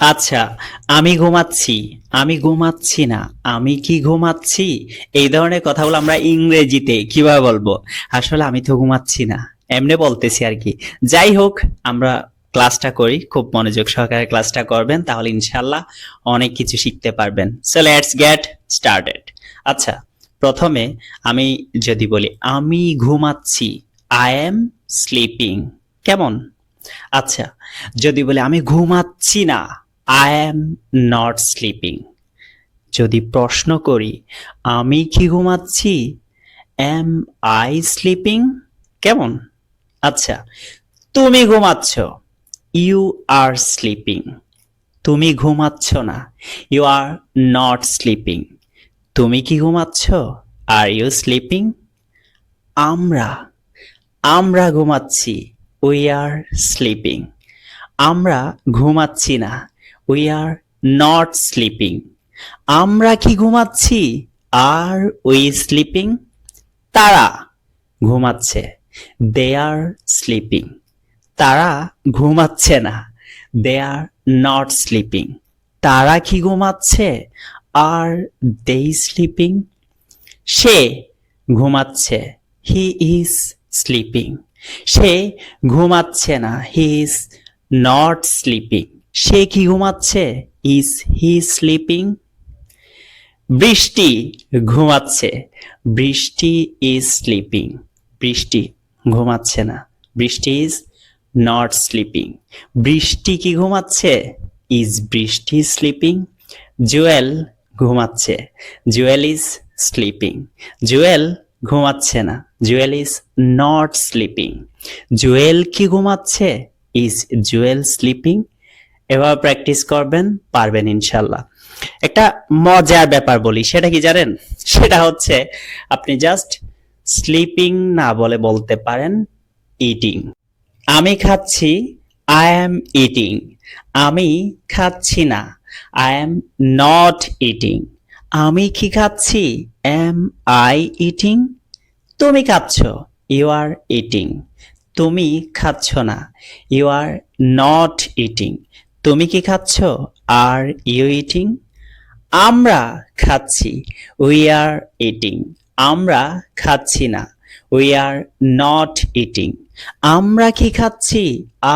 আচ্ছা আমি ঘুমাচ্ছি আমি ঘুমাচ্ছি না, আমি কি ঘুমাচ্ছি? এই ধরনের কথাগুলো আমরা ইংরেজিতে কীভাবে বলব? আসলে আমি তো ঘুমাচ্ছি না, এমনি বলতেছি আর কি। যাই হোক, আমরা ক্লাসটা করি, খুব মনোযোগ সহকারে ক্লাসটা করবেন, তাহলে ইনশাল্লাহ অনেক কিছু শিখতে পারবেন। সো লেটস গেট স্টার্টেড আচ্ছা প্রথমে আমি যদি বলি, আমি ঘুমাচ্ছি আই এম স্লিপিং কেমন? আচ্ছা যদি বলি, আমি ঘুমাচ্ছি না আই এম নট স্লিপিং যদি প্রশ্ন করি, আমি কি ঘুমাচ্ছি? এম আই স্লিপিং কেমন? আচ্ছা তুমি ঘুমাচ্ছ। ইউ আর স্লিপিং তুমি ঘুমাচ্ছ না। ইউ আর নট স্লিপিং তুমি কি ঘুমাচ্ছ? আর ইউ স্লিপিং আমরা আমরা ঘুমাচ্ছি। উই আর স্লিপিং আমরা ঘুমাচ্ছি না। উই আর নট স্লিপিং আমরা কি ঘুমাচ্ছি? আর উই স্লিপিং তারা ঘুমাচ্ছে। দে আর স্লিপিং তারা ঘুমাচ্ছে না। দে আর নট স্লিপিং তারা কি ঘুমাচ্ছে? আর দে স্লিপিং সে ঘুমাচ্ছে। হি ইজ স্লিপিং সে ঘুমাচ্ছে না। হি ইজ নট স্লিপিং সে কি ঘুমাচ্ছে? ইজ হি স্লিপিং বৃষ্টি ঘুমাচ্ছে। বৃষ্টি ইজ স্লিপিং বৃষ্টি ঘুমাচ্ছে না। বৃষ্টি ইজ নট স্লিপিং বৃষ্টি কি ঘুমাচ্ছে? ইজ বৃষ্টি স্লিপিং জুয়েল ঘুমাচ্ছে। জুয়েল ইজ স্লিপিং জুয়েল ঘুমাচ্ছে না। Jewel is not sleeping Jewel কি ঘুমাচ্ছে? ইজ জুয়েল স্লিপিং এবার প্র্যাকটিস করবেন, পারবেন ইনশাল্লাহ একটা মজার ব্যাপার বলি, সেটা কি জানেন? সেটা হচ্ছে আপনি জাস্ট স্লিপিং না বলে বলতে পারেন ইটিং আমি খাচ্ছি আই অ্যাম ইটিং আমি খাচ্ছি না আই অ্যাম নট ইটিং আমি কি খাচ্ছি? এম আই ইটিং তুমি খাচ্ছ ইউ আর ইটিং তুমি খাচ্ছ না ইউ আর নট ইটিং তুমি কি খাচ্ছ? আর ইউ ইটিং আমরা খাচ্ছি। উই আর ইটিং আমরা খাচ্ছি না। উই আর নট ইটিং আমরা কি খাচ্ছি?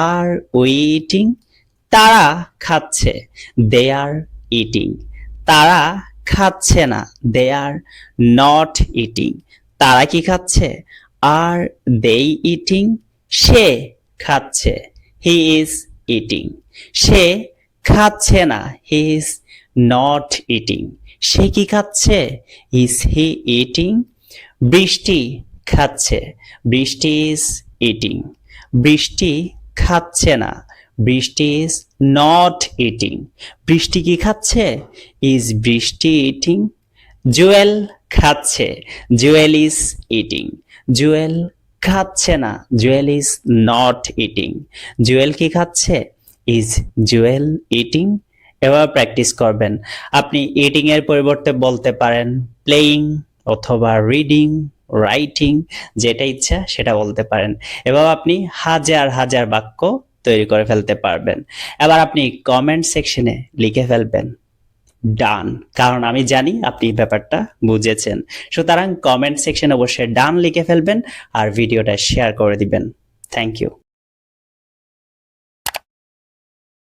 আর উই ইটিং তারা খাচ্ছে। দে আর ইটিং তারা খাচ্ছে না। দে আর নট ইটিং তারা কি খাচ্ছে? আর দে ইটিং সে খাচ্ছে। হি ইজ ইটিং সে খাচ্ছে না হি ইজ নট ইটিং সে কি খাচ্ছে? ইজ হি ইটিং বৃষ্টি খাচ্ছে। বৃষ্টি ইজ ইটিং বৃষ্টি খাচ্ছে না। বৃষ্টি ইজ নট ইটিং বৃষ্টি কি খাচ্ছে? ইজ বৃষ্টি ইটিং জুয়েল খাচ্ছে। জুয়েল ইজ ইটিং জুয়েল খাচ্ছে না। Jewel is not eating. Jewel কি খাচ্ছে? Is Jewel eating? এবার প্র্যাকটিস করবেন। আপনি ইটিং এর পরিবর্তে বলতে পারেন প্লেয়িং অথবা রিডিং, রাইটিং, যেটা ইচ্ছা সেটা বলতে পারেন। এবার আপনি হাজার হাজার বাক্য তৈরি করে ফেলতে পারবেন। এবার আপনি কমেন্ট সেকশনে লিখে ফেলবেন। ডান। কারণ আমি জানি আপনি ব্যাপারটা বুঝেছেন। সুতরাং কমেন্ট সেকশন অবশ্যই ডান লিখে ফেলবেন আর ভিডিওটা শেয়ার করে দিবেন। Thank you